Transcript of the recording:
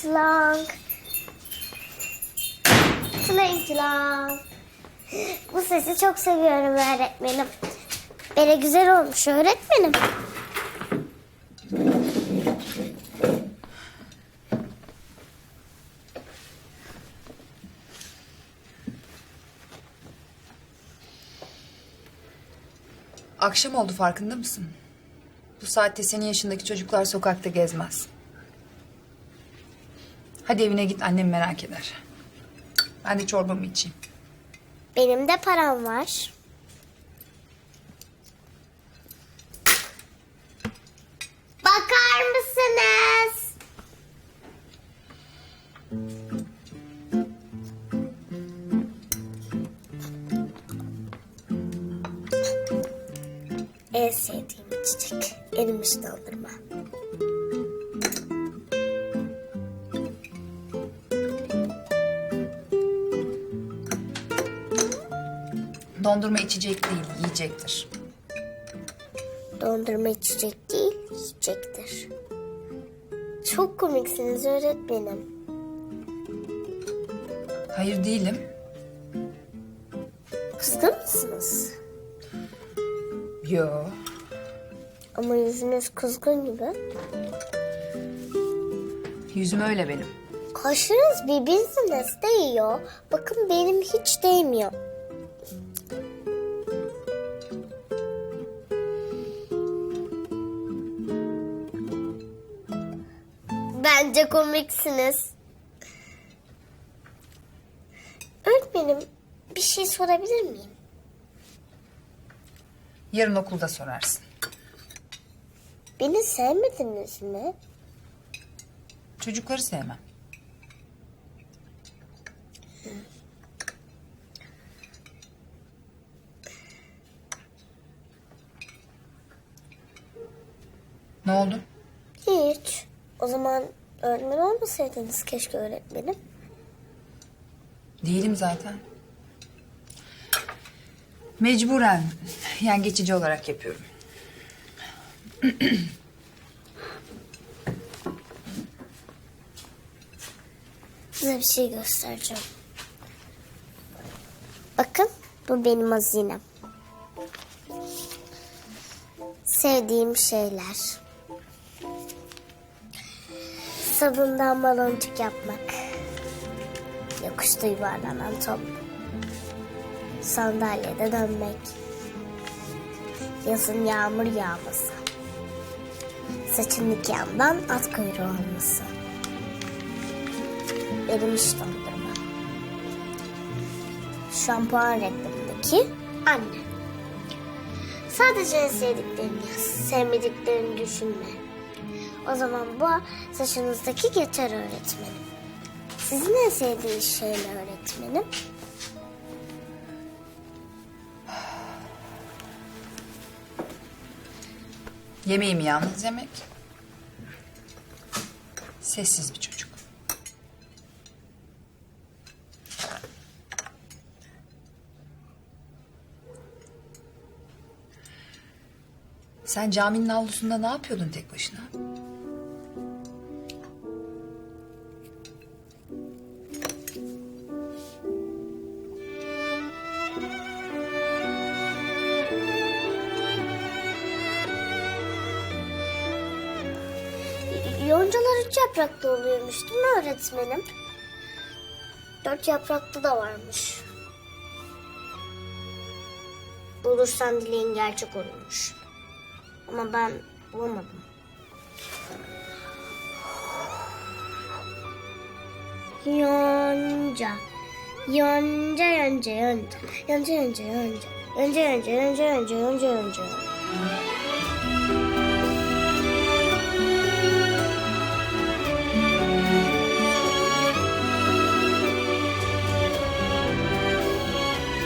çilong. Çiling, çilong. Bu sesi çok seviyorum öğretmenim. Böyle güzel olmuş öğretmenim. Akşam oldu farkında mısın? Bu saatte senin yaşındaki çocuklar sokakta gezmez. Hadi evine git annem merak eder. Ben de çorbamı içeyim. Benim de param var. Bakar mısınız? En sevdiğim içecek. Erimiş dondurma. Dondurma içecek değil, yiyecektir. Dondurma içecek değil, yiyecektir. Çok komiksiniz öğretmenim. Hayır değilim. Kızgın mısınız? Yo. Ama yüzünüz kızgın gibi. Yüzüm öyle benim. Kaşlarınız birbirine değiyor. Bakın benim hiç değmiyor. Bence komiksiniz. Öğretmenim bir şey sorabilir miyim? Yarın okulda sorarsın. Beni sevmediniz mi? Çocukları sevmem. Ne oldu? O zaman öğretmen olmasaydınız keşke öğretmenim. Değilim zaten. Mecburen. Yani geçici olarak yapıyorum. Size bir şey göstereceğim. Bakın bu benim hazinem. Sevdiğim şeyler. Sabundan baloncuk yapmak. Yokuşta yuvarlanan top. Sandalyede dönmek. Yazın yağmur yağması. Saçın yandan at kuyruğu olması. Erimiş dondurma. Şampuan reklamındaki anne. Sadece sevdiklerini yaz. Sevmediklerini düşünme. O zaman bu saçınızdaki geçer öğretmenim. Sizin en sevdiğiniz şey ne öğretmenim? Yemeğimi yalnız yemek. Sessiz bir çocuk. Sen caminin avlusunda ne yapıyordun tek başına? Yoncalar üç yapraklı oluyormuş değil mi öğretmenim? Dört yapraklı da varmış. Bulursan dileğin gerçek olurmuş. Ama ben bulamadım. Yonca. Yonca yonca yonca. Yonca yonca yonca. Yonca yonca yonca yonca yonca yonca.